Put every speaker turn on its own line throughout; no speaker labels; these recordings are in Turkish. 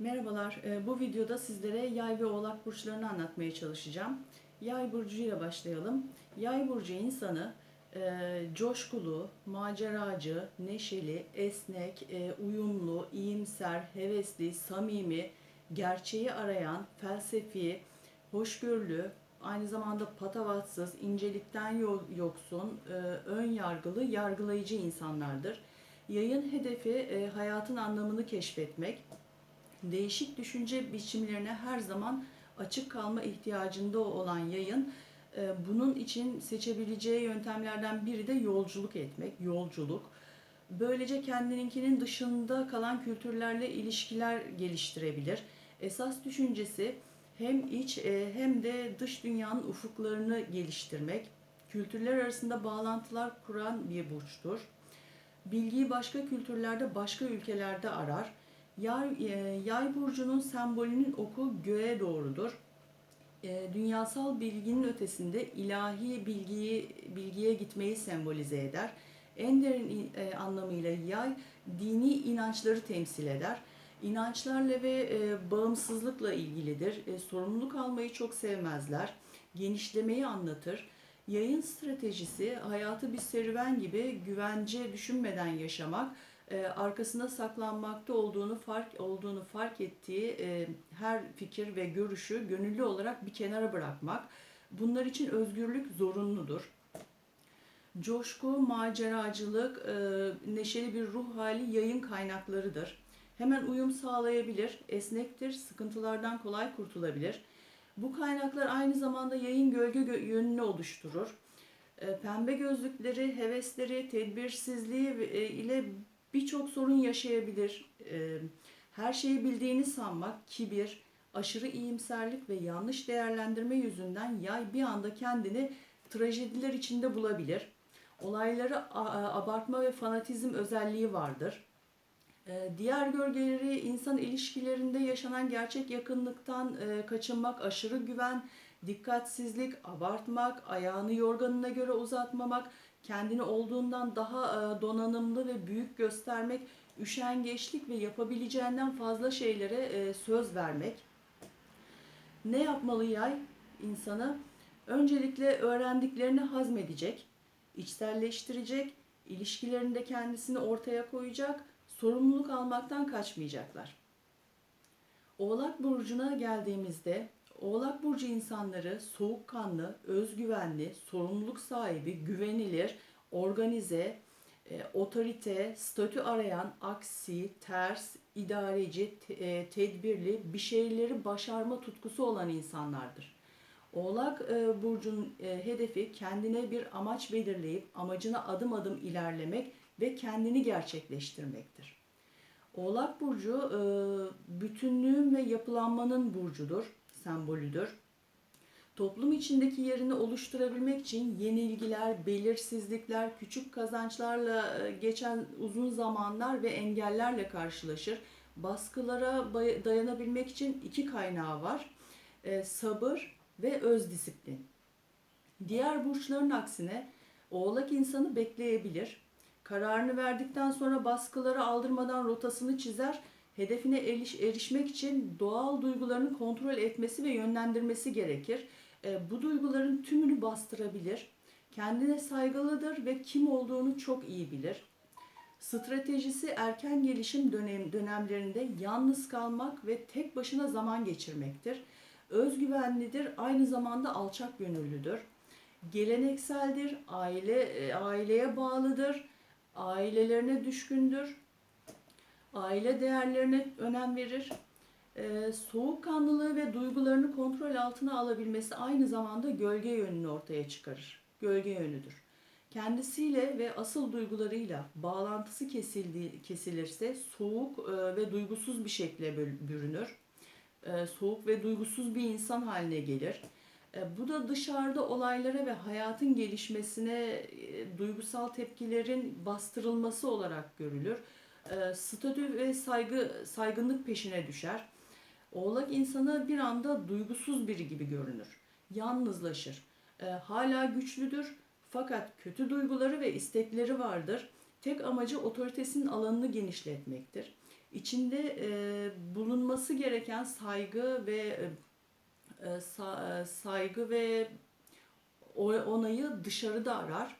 Merhabalar, e, bu videoda sizlere yay ve oğlak burçlarını anlatmaya çalışacağım. Yay burcuyla başlayalım. Yay burcu insanı e, coşkulu, maceracı, neşeli, esnek, e, uyumlu, iyimser, hevesli, samimi, gerçeği arayan, felsefi, hoşgörülü, aynı zamanda patavatsız, incelikten yo- yoksun, ön yargılı, yargılayıcı insanlardır. Yayın hedefi hayatın anlamını keşfetmek, değişik düşünce biçimlerine her zaman açık kalma ihtiyacında olan yayın e, bunun için seçebileceği yöntemlerden biri de yolculuk etmek, yolculuk. Böylece kendininkinin dışında kalan kültürlerle ilişkiler geliştirebilir. Esas düşüncesi hem iç e, hem de dış dünyanın ufuklarını geliştirmek, kültürler arasında bağlantılar kuran bir burçtur. Bilgiyi başka kültürlerde, başka ülkelerde arar. Yay, e, yay burcunun sembolünün oku göğe doğrudur. E, dünyasal bilginin ötesinde ilahi bilgiyi bilgiye gitmeyi sembolize eder. En derin e, anlamıyla yay dini inançları temsil eder. İnançlarla ve e, bağımsızlıkla ilgilidir. E, sorumluluk almayı çok sevmezler. Genişlemeyi anlatır. Yayın stratejisi hayatı bir serüven gibi güvence düşünmeden yaşamak, e, arkasında saklanmakta olduğunu fark olduğunu fark ettiği e, her fikir ve görüşü gönüllü olarak bir kenara bırakmak. Bunlar için özgürlük zorunludur. Coşku, maceracılık, e, neşeli bir ruh hali yayın kaynaklarıdır. Hemen uyum sağlayabilir, esnektir, sıkıntılardan kolay kurtulabilir. Bu kaynaklar aynı zamanda yayın gölge gö- yönünü oluşturur. Pembe gözlükleri, hevesleri, tedbirsizliği ile birçok sorun yaşayabilir. E, Her şeyi bildiğini sanmak, kibir, aşırı iyimserlik ve yanlış değerlendirme yüzünden yay bir anda kendini trajediler içinde bulabilir. Olayları a- abartma ve fanatizm özelliği vardır. Diğer gölgeleri insan ilişkilerinde yaşanan gerçek yakınlıktan e, kaçınmak, aşırı güven, dikkatsizlik, abartmak, ayağını yorganına göre uzatmamak, kendini olduğundan daha e, donanımlı ve büyük göstermek, üşengeçlik ve yapabileceğinden fazla şeylere e, söz vermek. Ne yapmalı yay insanı? Öncelikle öğrendiklerini hazmedecek, içselleştirecek, ilişkilerinde kendisini ortaya koyacak, sorumluluk almaktan kaçmayacaklar. Oğlak burcuna geldiğimizde Oğlak burcu insanları soğukkanlı, özgüvenli, sorumluluk sahibi, güvenilir, organize, e, otorite, statü arayan, aksi, ters, idareci, te- e, tedbirli, bir şeyleri başarma tutkusu olan insanlardır. Oğlak e, burcun e, hedefi kendine bir amaç belirleyip amacına adım adım ilerlemek ve kendini gerçekleştirmektir. Oğlak burcu e, bütünlüğün ve yapılanmanın burcudur, sembolüdür. Toplum içindeki yerini oluşturabilmek için yenilgiler, belirsizlikler, küçük kazançlarla e, geçen uzun zamanlar ve engellerle karşılaşır. Baskılara dayanabilmek için iki kaynağı var. E, sabır ve öz disiplin. Diğer burçların aksine Oğlak insanı bekleyebilir. Kararını verdikten sonra baskıları aldırmadan rotasını çizer. Hedefine eriş- erişmek için doğal duygularını kontrol etmesi ve yönlendirmesi gerekir. E, bu duyguların tümünü bastırabilir. Kendine saygılıdır ve kim olduğunu çok iyi bilir. Stratejisi erken gelişim dönem, dönemlerinde yalnız kalmak ve tek başına zaman geçirmektir. Özgüvenlidir, aynı zamanda alçak gönüllüdür. Gelenekseldir, aile e, aileye bağlıdır, ailelerine düşkündür, aile değerlerine önem verir. Ee, soğukkanlılığı ve duygularını kontrol altına alabilmesi aynı zamanda gölge yönünü ortaya çıkarır. Gölge yönüdür. Kendisiyle ve asıl duygularıyla bağlantısı kesildi, kesilirse soğuk e, ve duygusuz bir şekilde böl- bürünür. E, soğuk ve duygusuz bir insan haline gelir. E, bu da dışarıda olaylara ve hayatın gelişmesine e, duygusal tepkilerin bastırılması olarak görülür. E, statü ve saygı saygınlık peşine düşer. Oğlak insanı bir anda duygusuz biri gibi görünür. Yalnızlaşır. E, hala güçlüdür fakat kötü duyguları ve istekleri vardır. Tek amacı otoritesinin alanını genişletmektir. İçinde e, bulunma duyulması gereken saygı ve e, sa- e, saygı ve onayı dışarıda arar.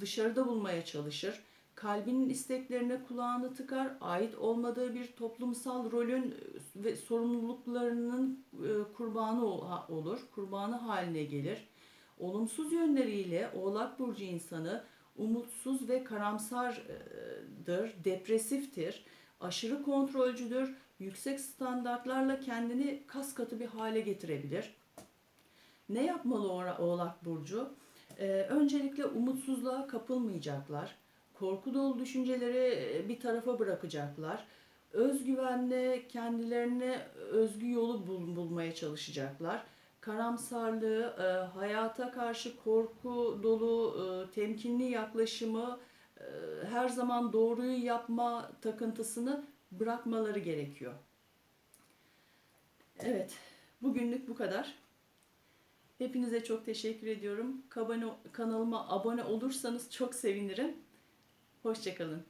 Dışarıda bulmaya çalışır. Kalbinin isteklerine kulağını tıkar. Ait olmadığı bir toplumsal rolün ve sorumluluklarının e, kurbanı ol- olur. Kurbanı haline gelir. Olumsuz yönleriyle Oğlak Burcu insanı umutsuz ve karamsardır, depresiftir, aşırı kontrolcüdür, yüksek standartlarla kendini kas katı bir hale getirebilir. Ne yapmalı Oğlak Burcu? Ee, öncelikle umutsuzluğa kapılmayacaklar. Korku dolu düşünceleri e, bir tarafa bırakacaklar. Özgüvenle kendilerine özgü yolu bul- bulmaya çalışacaklar. Karamsarlığı, e, hayata karşı korku dolu, e, temkinli yaklaşımı, e, her zaman doğruyu yapma takıntısını bırakmaları gerekiyor. Evet, bugünlük bu kadar. Hepinize çok teşekkür ediyorum. Kanalıma abone olursanız çok sevinirim. Hoşçakalın.